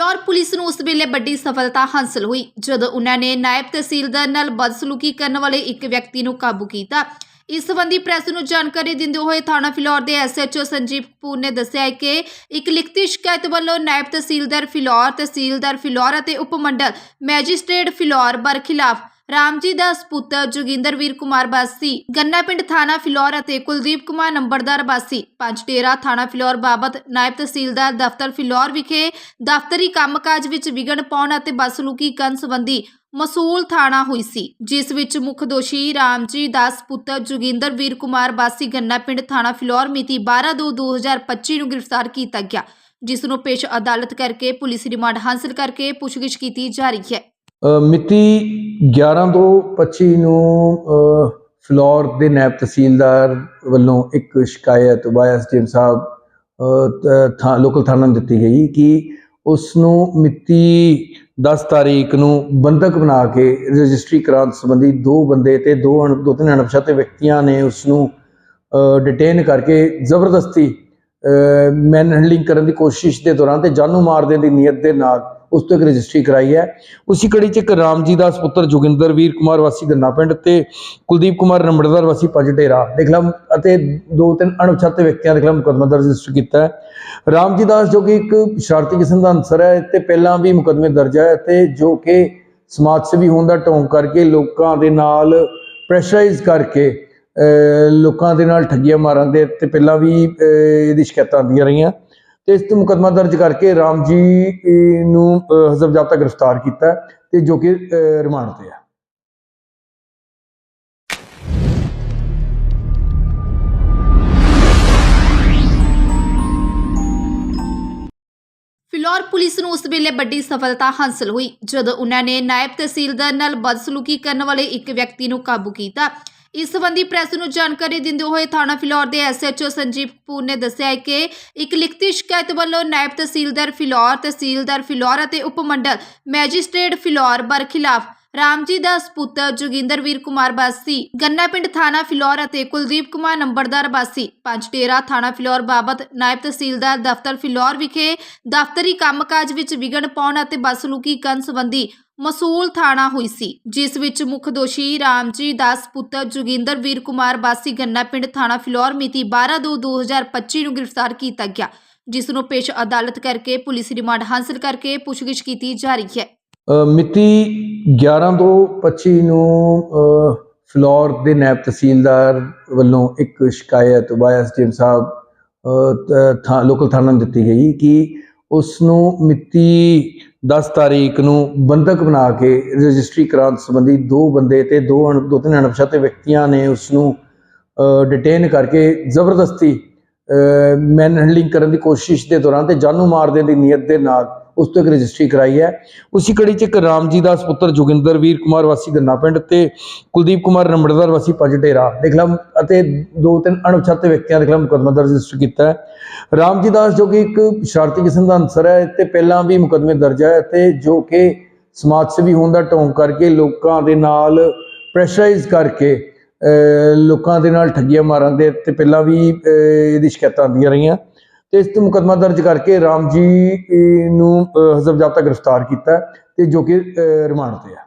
Phillaur police ਨੂੰ ਉਸ ਵੇਲੇ ਵੱਡੀ ਸਫਲਤਾ ਹਾਸਲ ਹੋਈ। ਜਦੋਂ ਉਹਨਾਂ ਨੇ ਨਾਇਬ ਤਹਿਸੀਲਦਾਰ ਨਾਲ ਬਦਸਲੂਕੀ ਕਰਨ ਵਾਲੇ ਇੱਕ ਵਿਅਕਤੀ ਨੂੰ ਕਾਬੂ ਕੀਤਾ, ਇਸ ਸੰਬੰਧੀ ਪ੍ਰੈਸ ਨੂੰ ਜਾਣਕਾਰੀ ਦਿੰਦੇ ਹੋਏ ਥਾਣਾ ਫਿਲੌਰ ਦੇ ਐਸਐਚਓ ਸੰਜੀਵ ਕਪੂਰ ਨੇ ਦੱਸਿਆ ਕਿ ਇੱਕ ਲਿਖਤੀ ਸ਼ਿਕਾਇਤ ਵੱਲੋਂ ਨਾਇਬ ਤਹਿਸੀਲਦਾਰ ਫਿਲੌਰ ਤਹਿਸੀਲਦਾਰ ਫਿਲੌਰ ਅਤੇ ਉਪ ਮੰਡਲ ਮੈਜਿਸਟ੍ਰੇਟ ਫਿਲੌਰ ਬਰ ਖਿਲਾਫ਼ ਰਾਮ ਜੀ ਦਾ ਦਾਸ ਜੋਗਿੰਦਰ ਵੀਰ ਕੁਮਾਰ ਬਾਸੀ, ਗੰਨਾ ਪਿੰਡ ਥਾਣਾ ਫਿਲੌਰ ਅਤੇ ਕੁਲਦੀਪ ਕੁਮਾਰ ਨੰਬਰਦਾਰ ਬਾਸੀ ਪੰਜ ਡੇਰਾ ਥਾਣਾ ਫਿਲੌਰ ਬਾਬਤ ਨਾਇਬ ਤਹਿਸੀਲਦਾਰ ਦਫ਼ਤਰ ਫਿਲੌਰ ਵਿਖੇ ਦਫ਼ਤਰੀ ਕੰਮਕਾਜ ਵਿੱਚ ਵਿਗਣ ਪਾਉਣ ਅਤੇ ਬਸਲੂਕੀ ਕਰਨ ਸੰਬੰਧੀ ਮਸੂਲ ਥਾਣਾ ਹੋਈ ਸੀ, ਜਿਸ ਵਿੱਚ ਮੁੱਖ ਦੋਸ਼ੀ ਰਾਮਜੀ ਦਾਸ ਪੁੱਤਰ ਜੋਗਿੰਦਰਵੀਰ ਕੁਮਾਰ ਬਾਸੀ, ਗੰਨਾ ਪਿੰਡ ਥਾਣਾ ਫਿਲੌਰ ਮਿਤੀ 12/2/2025 ਨੂੰ ਗ੍ਰਿਫਤਾਰ ਕੀਤਾ ਗਿਆ, ਜਿਸ ਨੂੰ ਪੇਸ਼ ਅਦਾਲਤ ਕਰਕੇ ਪੁਲਿਸ ਰਿਮਾਂਡ ਹਾਸਲ ਕਰਕੇ ਪੁੱਛਗਿੱਛ ਕੀਤੀ ਜਾ ਰਹੀ ਹੈ। ਮਿਤੀ 11 ਤੋਂ 25 ਨੂੰ ਅ, ਫਲੋਰ ਦੇ ਨਾਇਬ ਤਹਿਸੀਲਦਾਰ ਵੱਲੋਂ ਇੱਕ ਸ਼ਿਕਾਇਤ ਬਾਈ ਐਸਡੀਐਮ ਸਾਹਿਬ ਥਾਂ ਲੋਕਲ ਥਾਣਾ ਨੂੰ ਦਿੱਤੀ ਗਈ ਕਿ ਉਸ ਨੂੰ ਮਿਤੀ 10 ਤਾਰੀਖ ਨੂੰ ਬੰਦਕ ਬਣਾ ਕੇ ਰਜਿਸਟਰੀ ਕਰਾਉਣ ਸੰਬੰਧੀ ਦੋ ਬੰਦੇ ਤੇ ਦੋ ਅਣ- ਦੋ ਤਿੰਨ ਅਣਪਛਾਤੇ ਵਿਅਕਤੀਆਂ ਨੇ ਉਸ ਨੂੰ ਡਿਟੇਨ ਕਰਕੇ ਜ਼ਬਰਦਸਤੀ ਮੈਨ ਹੈਂਡਲਿੰਗ ਕਰਨ ਦੀ ਕੋਸ਼ਿਸ਼ ਦੇ ਦੌਰਾਨ ਤੇ ਜਾਨੂ ਮਾਰ ਦੇਣ ਦੀ ਨੀਅਤ ਦੇ ਨਾਲ ਉਸ ਤੋਂ ਇੱਕ ਰਜਿਸਟਰੀ ਕਰਾਈ ਹੈ। ਉਸੇ ਕੜੀ ਚ ਇੱਕ ਰਾਮਜੀ ਦਾਸ ਪੁੱਤਰ ਜੋਗਿੰਦਰ ਵੀਰ ਕੁਮਾਰ ਵਾਸੀ ਗੰਨਾ ਪਿੰਡ ਤੇ ਕੁਲਦੀਪ ਕੁਮਾਰ ਨੰਬਰਦਾਰ ਵਾਸੀ ਪੰਜ ਡੇਰਾ। ਦੇ ਖਿਲਾਫ ਅਤੇ ਦੋ ਤਿੰਨ ਅਣਪਛਾਤੇ ਵਿਅਕਤੀਆਂ ਦੇ ਖਿਲਾਫ ਮੁਕੱਦਮਾ ਦਰਜ ਰਜਿਸਟਰ ਕੀਤਾ ਹੈ। ਰਾਮਜੀ ਦਾਸ ਜੋ ਕਿ ਇੱਕ ਸ਼ਰਾਰਤੀ ਕਿਸਮ ਦਾ ਅਨਸਰ ਹੈ, ਤੇ ਪਹਿਲਾਂ ਵੀ ਮੁਕੱਦਮੇ ਦਰਜ ਹੈ ਤੇ ਜੋ ਕਿ ਸਮਾਜ ਸੇਵੀ ਹੋਣ ਦਾ ਢੋਂਗ ਕਰਕੇ ਲੋਕਾਂ ਦੇ ਨਾਲ ਪ੍ਰੈਸ਼ਰਾਈਜ਼ ਕਰਕੇ ਲੋਕਾਂ ਦੇ ਨਾਲ ਠੱਗੀਆਂ ਮਾਰਨ ਦੇ, ਤੇ ਪਹਿਲਾਂ ਵੀ ਇਹਦੀ ਸ਼ਿਕਾਇਤਾਂ ਆਉਂਦੀਆਂ ਰਹੀਆਂ। ਤੇ ਇਸ ਤੇ ਮੁਕੱਦਮਾ ਦਰਜ ਕਰਕੇ ਰਾਮ ਜੀ ਨੂੰ ਹਜ਼ਬ ਜ਼ਾਬਤਾ ਗ੍ਰਿਫਤਾਰ ਕੀਤਾ ਤੇ ਜੋ ਕਿ ਰਿਮਾਂਡ ਤੇ ਹੈ। ਫਿਲੌਰ ਪੁਲਿਸ ਨੂੰ ਉਸ ਵੇਲੇ ਵੱਡੀ ਸਫਲਤਾ ਹਾਸਲ ਹੋਈ, ਜਦੋਂ ਉਹਨਾਂ ਨੇ ਨਾਇਬ ਤਹਿਸੀਲਦਾਰ ਨਾਲ ਬਦਸਲੂਕੀ ਕਰਨ ਵਾਲੇ ਇੱਕ ਵਿਅਕਤੀ ਨੂੰ ਕਾਬੂ ਕੀਤਾ। ਇਸ ਸੰਬੰਧੀ ਪ੍ਰੈਸ ਨੂੰ ਜਾਣਕਾਰੀ ਦਿੰਦੇ ਹੋਏ ਥਾਣਾ ਫਿਲੌਰ ਦੇ ਐਸਐਚਓ ਸੰਜੀਵ ਕਪੂਰ ਨੇ ਦੱਸਿਆ ਕਿ ਇੱਕ ਲਿਖਤੀ ਸ਼ਿਕਾਇਤ ਵੱਲੋਂ ਨਾਇਬ ਤਹਿਸੀਲਦਾਰ ਫਿਲੌਰ ਤਹਿਸੀਲਦਾਰ ਫਿਲੌਰ ਅਤੇ ਉਪ ਮੰਡਲ ਮੈਜਿਸਟ੍ਰੇਟ ਫਿਲੌਰ ਬਰ ਖਿਲਾਫ ਰਾਮ ਜੀ ਦਾ ਦਾਸ ਜੋਗਿੰਦਰ ਵੀਰ ਕੁਮਾਰ ਬਾਸੀ, ਗੰਨਾ ਪਿੰਡ ਥਾਣਾ ਫਿਲੌਰ ਅਤੇ ਕੁਲਦੀਪ ਕੁਮਾਰ ਨੰਬਰਦਾਰ ਬਾਸੀ ਪੰਜ ਡੇਰਾ ਥਾਣਾ ਫਿਲੌਰ ਬਾਬਤ ਨਾਇਬ ਤਹਿਸੀਲਦਾਰ ਦਫ਼ਤਰ ਫਿਲੌਰ ਵਿਖੇ ਦਫ਼ਤਰੀ ਕੰਮਕਾਜ ਵਿੱਚ ਵਿਗਣ ਪਾਉਣ ਅਤੇ ਬਸਲੂਕੀ ਕਰਨ ਸੰਬੰਧੀ ਮਸੂਲ ਥਾਣਾ ਹੋਈ ਸੀ, ਜਿਸ ਵਿੱਚ ਮੁੱਖ ਦੋਸ਼ੀ ਰਾਮਜੀ ਦਾਸ ਪੁੱਤਰ ਜੋਗਿੰਦਰਵੀਰ ਕੁਮਾਰ ਬਾਸੀ, ਗੰਨਾ ਪਿੰਡ ਥਾਣਾ ਫਿਲੌਰ ਮਿਤੀ 12/2/2025 ਨੂੰ ਗ੍ਰਿਫਤਾਰ ਕੀਤਾ ਗਿਆ, ਜਿਸ ਨੂੰ ਪੇਸ਼ ਅਦਾਲਤ ਕਰਕੇ ਪੁਲਿਸ ਰਿਮਾਂਡ ਹਾਸਲ ਕਰਕੇ ਪੁੱਛਗਿੱਛ ਕੀਤੀ ਜਾ ਰਹੀ ਹੈ। ਮਿਤੀ 11 ਤੋਂ 25 ਨੂੰ ਅ, ਫਲੋਰ ਦੇ ਨੈਬ ਤਹਿਸੀਲਦਾਰ ਵੱਲੋਂ ਇੱਕ ਸ਼ਿਕਾਇਤ ਬਾਈ ਜੀਮ ਸਾਹਿਬ ਥਾਂ ਲੋਕਲ ਥਾਣਾ ਨੂੰ ਦਿੱਤੀ ਗਈ ਕਿ ਉਸ ਨੂੰ ਮਿਤੀ 10 ਤਾਰੀਖ ਨੂੰ ਬੰਦਕ ਬਣਾ ਕੇ ਰਜਿਸਟਰੀ ਕਰਾਉਣ ਸੰਬੰਧੀ ਦੋ ਬੰਦੇ ਤੇ ਦੋ ਅਣ- ਦੋ ਤਿੰਨ ਅਣਪਛਾਤੇ ਵਿਅਕਤੀਆਂ ਨੇ ਉਸ ਨੂੰ ਡਿਟੇਨ ਕਰਕੇ ਜ਼ਬਰਦਸਤੀ ਮੈਨ ਹੈਂਡਲਿੰਗ ਕਰਨ ਦੀ ਕੋਸ਼ਿਸ਼ ਦੇ ਦੌਰਾਨ ਤੇ ਜਾਨੂ ਮਾਰ ਦੇਣ ਦੀ ਨੀਅਤ ਦੇ ਨਾਲ ਉਸ ਤੋਂ ਇੱਕ ਰਜਿਸਟਰੀ ਕਰਾਈ ਹੈ। ਉਸੇ ਕੜੀ ਚ ਇੱਕ ਰਾਮਜੀ ਦਾਸ ਪੁੱਤਰ ਜੋਗਿੰਦਰ ਵੀਰ ਕੁਮਾਰ ਵਾਸੀ ਗੰਨਾ ਪਿੰਡ ਤੇ ਕੁਲਦੀਪ ਕੁਮਾਰ ਨੰਬਰਦਾਰ ਵਾਸੀ ਪੰਜ ਡੇਰਾ ਦੇ ਖਿਲਾਫ ਅਤੇ ਦੋ ਤਿੰਨ ਅਣਪਛਾਤੇ ਵਿਅਕਤੀਆਂ ਦੇ ਖਿਲਾਫ ਮੁਕੱਦਮਾ ਦਰਜ ਰਜਿਸਟਰ ਕੀਤਾ ਹੈ। ਰਾਮ ਜੀ ਦਾਸ ਜੋ ਕਿ ਇੱਕ ਸ਼ਰਾਰਤੀ ਕਿਸਮ ਦਾ ਅਨਸਰ ਹੈ, ਤੇ ਪਹਿਲਾਂ ਵੀ ਮੁਕੱਦਮੇ ਦਰਜ ਹੈ ਤੇ ਜੋ ਕਿ ਸਮਾਜ ਸੇਵੀ ਹੋਣ ਦਾ ਢੋਂਗ ਕਰਕੇ ਲੋਕਾਂ ਦੇ ਨਾਲ ਪ੍ਰੈਸ਼ਰਾਈਜ਼ ਕਰਕੇ ਲੋਕਾਂ ਦੇ ਨਾਲ ਠੱਗੀਆਂ ਮਾਰਨ ਦੇ, ਤੇ ਪਹਿਲਾਂ ਵੀ ਇਹਦੀ ਸ਼ਿਕਾਇਤਾਂ ਆਉਂਦੀਆਂ ਰਹੀਆਂ। ਤੇ ਇਸ ਤੇ ਮੁਕੱਦਮਾ ਦਰਜ ਕਰਕੇ ਰਾਮ ਜੀ ਨੂੰ ਅਹ, ਹਜ਼ਬ ਜ਼ਾਬਤਾ ਗ੍ਰਿਫਤਾਰ ਕੀਤਾ ਹੈ ਤੇ ਜੋ ਕਿ ਰਿਮਾਂਡ ਤੇ ਹੈ